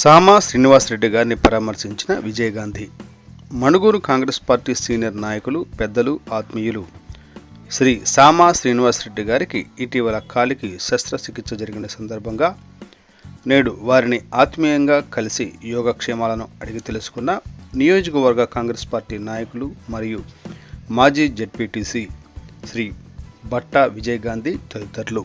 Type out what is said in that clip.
సామా శ్రీనివాసరెడ్డి గారిని పరామర్శించిన Vijayagandhi. Manuguru Congress party senior నాయకులు పెద్దలు ఆత్మీయులు. శ్రీ సామా శ్రీనివాసరెడ్డి గారికి ఇటీవల కాలికి శస్త్రచికిత్స జరిగిన సందర్భంగా నేడు వారిని ఆత్మీయంగా కలిసి యోగక్షేమాలను అడిగి తెలుసుకున్న నియోజకవర్గ కాంగ్రెస్ పార్టీ నాయకులు మరియు మాజీ జెడ్పీటీసీ శ్రీ బట్టా విజయగాంధీ తదితరులు.